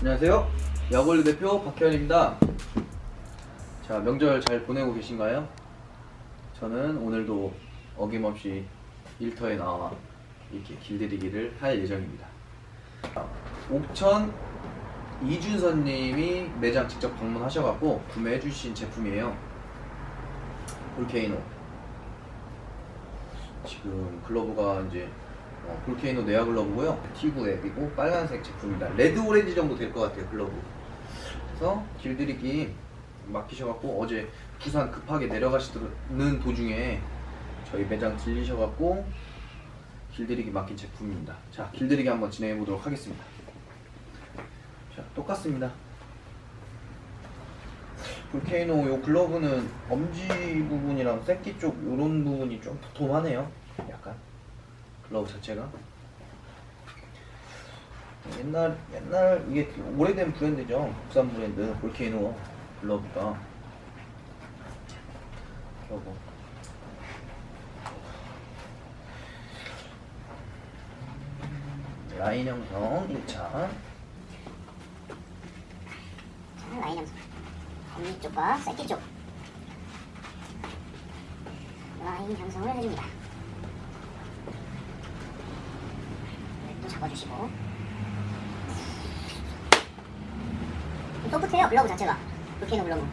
안녕하세요. 야골리 대표 박혜원입니다. 자, 명절 잘 보내고 계신가요? 저는 오늘도 어김없이 일터에 나와 이렇게 길들이기를 할 예정입니다. 옥천 이준선님이 매장 직접 방문하셔갖고 구매해주신 제품이에요. 볼케이노. 지금 글러브가 이제 어, 볼케이노 네아 글러브고요. T9 앱이고 빨간색 제품입니다. 레드 오렌지 정도 될 것 같아요 글러브. 그래서 길들이기 맡기셔갖고 어제 부산 급하게 내려가시는 도중에 저희 매장 들리셔갖고 길들이기 맡긴 제품입니다. 자 길들이기 한번 진행해 보도록 하겠습니다. 자 똑같습니다. 볼케이노 요 글러브는 엄지 부분이랑 새끼 쪽 요런 부분이 좀 도톰하네요. 약간 글 러브 자체가 옛날 옛날 이게 오래된 브랜드죠. 국산 브랜드 볼케이노 글러브가 요거 라인 형성 1차 자, 라인 형성. 엄지 쪽과 새끼 쪽. 라인 형성을 해줍니다. 잡아주시고. 좀 소프트해요, 글러브 자체가. 볼케이노 글러브.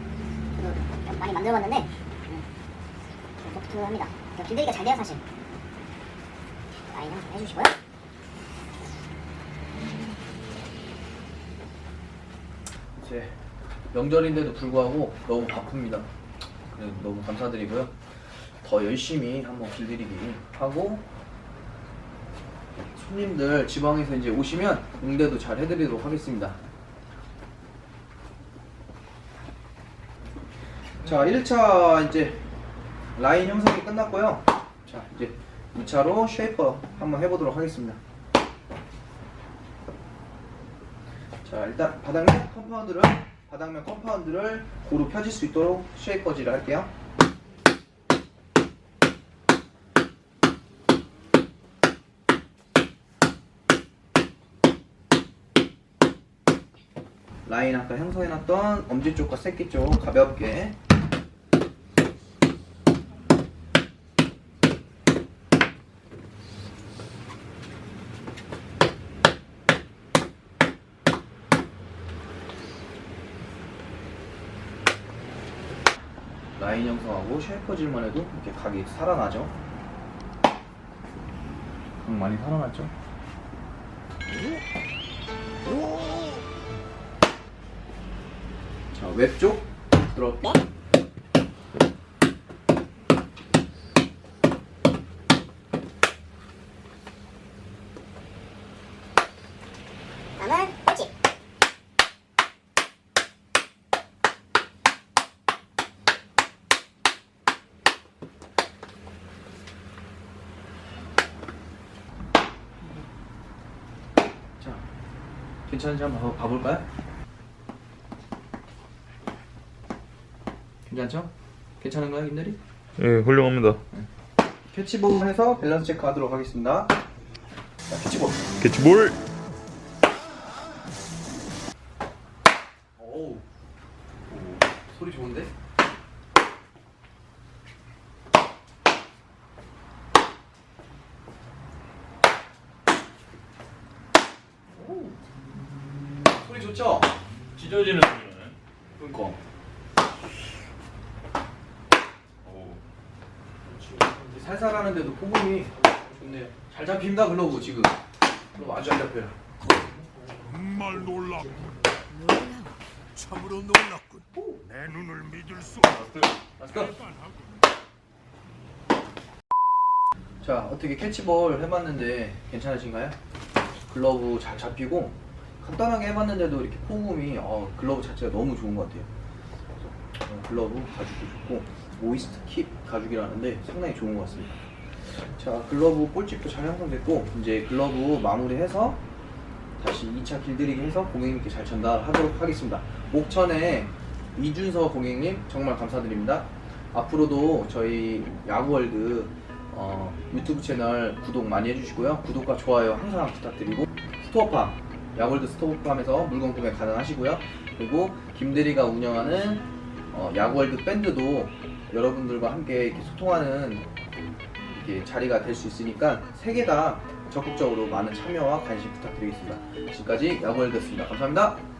저도 좀 많이 만들어봤는데, 음, 좀 소프트합니다. 좀 길들이기가 잘 돼요, 사실. 라인 형성 해주시고요. 이제 명절인데도 불구하고 너무 바쁩니다. 너무 감사드리고요. 더 열심히 한번 길들이기 하고 손님들 지방에서 이제 오시면 응대도 잘 해드리도록 하겠습니다. 자, 1차 이제 라인 형성이 끝났고요. 자, 이제 2차로 쉐이퍼 한번 해보도록 하겠습니다. 자 일단 바닥면 컴파운드를 바닥면 컴파운드를 고루 펴질 수 있도록 쉐이퍼질을 할게요. 라인 아까 형성해놨던 엄지 쪽과 새끼 쪽 가볍게 라인 형성하고 쉐이퍼질만 해도 이렇게 각이 살아나죠. 각 많이 살아났죠. 자, 웹쪽 들어. 다음은 꿀집. 자, 괜찮은지 한번 봐- 봐볼까요? 괜찮죠? 괜찮은가요, 김대리? 예, 훌륭합니다. 캐치볼 해서 밸런스 체크 하도록 하겠습니다. 자, 캐치볼. 캐치볼! 오우. 오, 소리 좋은데? 소리 좋죠? 찢어지는 소리네. 그니까. 오. 이제 살살 하는데도 포근이 좋네요. 잘 잡힙니다, 글로브 지금. 글로브 아주 잘 잡혀요. 정말 놀랍군. 참으로 놀랍군. 내 눈을 믿을 수 없다. 렛츠고. 자, 어떻게 캐치볼 해봤는데 괜찮으신가요? 글러브 잘 잡히고 간단하게 해봤는데도 이렇게 포금이 어, 글러브 자체가 너무 좋은 것 같아요. 그래서 어, 글러브 가죽도 좋고 모이스트 킵 가죽이라는데 상당히 좋은 것 같습니다. 자, 글러브 볼집도 잘 형성됐고 이제 글러브 마무리해서 다시 2차 길들이기 해서 고객님께 잘 전달하도록 하겠습니다. 옥천에 이준서 고객님 정말 감사드립니다. 앞으로도 저희 야구월드 어, 유튜브 채널 구독 많이 해주시고요. 구독과 좋아요 항상 부탁드리고 스토어팜 야월드 스토어팜에서 물건 구매 가능하시고요. 그리고 김대리가 운영하는 어, 야구월드 밴드도 여러분들과 함께 이렇게 소통하는 이렇게 자리가 될 수 있으니까 세 개 다 적극적으로 많은 참여와 관심 부탁드리겠습니다. 지금까지 야구월드였습니다. 감사합니다.